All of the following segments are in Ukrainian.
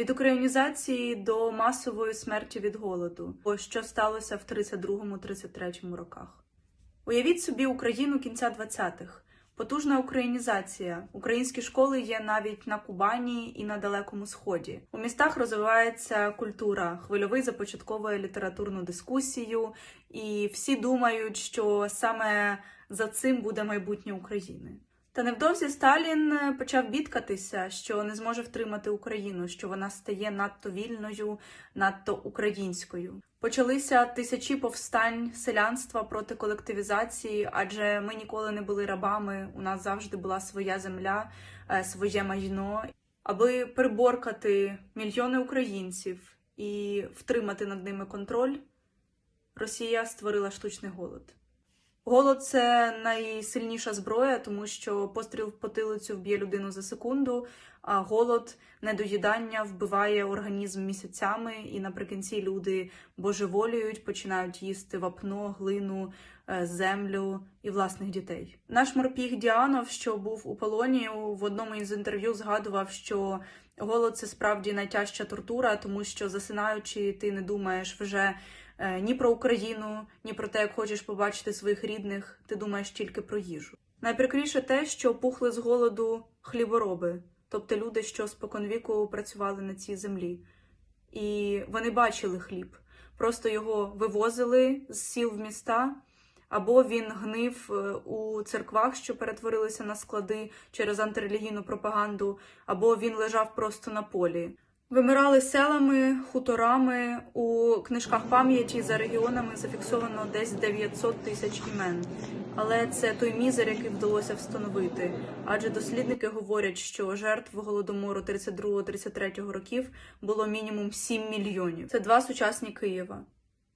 Від українізації до масової смерті від голоду, що сталося в 32-33 роках. Уявіть собі Україну кінця 20-х. Потужна українізація. Українські школи є навіть на Кубані і на Далекому Сході. У містах розвивається культура. Хвильовий започатковує літературну дискусію, і всі думають, що саме за цим буде майбутнє України. Та невдовзі Сталін е, почав бідкатися, що не зможе втримати Україну, що вона стає надто вільною, надто українською. Почалися тисячі повстань селянства проти колективізації, адже ми ніколи не були рабами. У нас завжди була своя земля, е, своє майно. Аби приборкати мільйони українців і втримати над ними контроль, Росія створила штучний голод. Голод це найсильніша зброя, тому що постріл в потилицю вб'є людину за секунду, а голод, недоїдання вбиває організм місяцями, і наприкінці люди божеволіють, починають їсти вапно, глину, е, землю і власних дітей. Наш морпіг Діанов, що був у полоні, в одному із інтерв'ю згадував, що голод це справді найтяжча тортура, тому що засинаючи, ти не думаєш вже ні про Україну, ні про те, як хочеш побачити своїх рідних, ти думаєш тільки про їжу. Найприкріше те, що пухли з голоду хлібороби, тобто люди, що споконвіку працювали на цій землі, і вони бачили хліб, просто його вивозили з сіл в міста. Або він гнив е, у церквах, що перетворилися на склади через антирелігійну пропаганду, або він лежав просто на полі. Вимирали селами, хуторами. У книжках пам'яті за регіонами зафіксовано десь 900 тисяч імен. Але це той мізер, який вдалося встановити. Адже дослідники говорять, що жертв голодомору 32-33 років було мінімум 7 мільйонів. Це два сучасні Києва.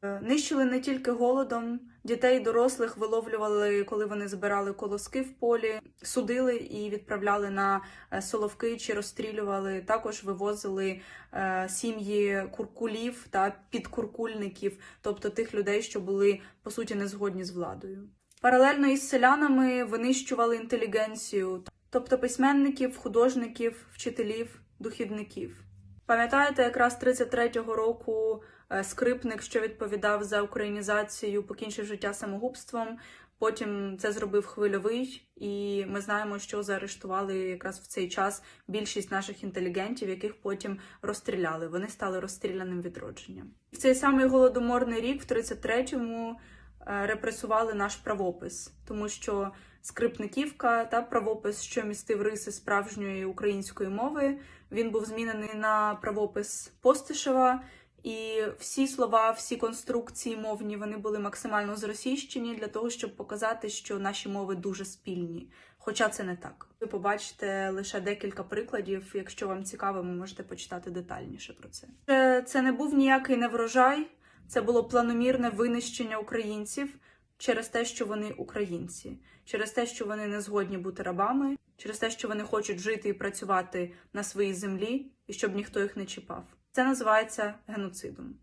Е, Нищили не тільки голодом, дітей і дорослих виловлювали, коли вони збирали колоски в полі, судили і відправляли на е, соловки чи розстрілювали. Також вивозили е, сім'ї куркулів та підкуркульників, тобто тих людей, що були по суті не згодні з владою. Паралельно із селянами винищували інтелігенцію, тобто письменників, художників, вчителів, духівників. Пам'ятаєте, якраз 33-го року е, скрипник, що відповідав за українізацію, покінчив життя самогубством. Потім це зробив хвильовий, і ми знаємо, що заарештували якраз в цей час більшість наших інтелігентів, яких потім розстріляли. Вони стали розстріляним відродженням. В цей самий голодоморний рік, в 33-му, е, репресували наш правопис, тому що скрипниківка та правопис, що містив риси справжньої української мови, він був змінений на правопис Постишева. І всі слова, всі конструкції мовні вони були максимально зросійщені для того, щоб показати, що наші мови дуже спільні. Хоча це не так. Ви побачите лише декілька прикладів. Якщо вам цікаво, ви можете почитати детальніше про це. Це- Це не був ніякий неврожай, це було планомірне винищення українців через те, що вони українці, через те, що вони не згодні бути рабами, через те, що вони хочуть жити і працювати на своїй землі, і щоб ніхто їх не чіпав. Це називається геноцидом.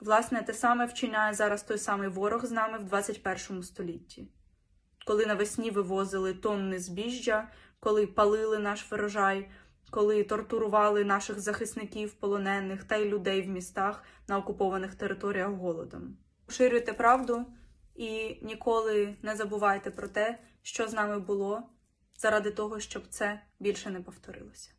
Власне, те саме вчиняє зараз той самий ворог з нами в 21 столітті, коли навесні вивозили тонни збіжжя, коли палили наш врожай, коли тортурували наших захисників, полонених та й людей в містах на окупованих територіях голодом. Поширюйте правду і ніколи не забувайте про те, що з нами було, заради того, щоб це більше не повторилося.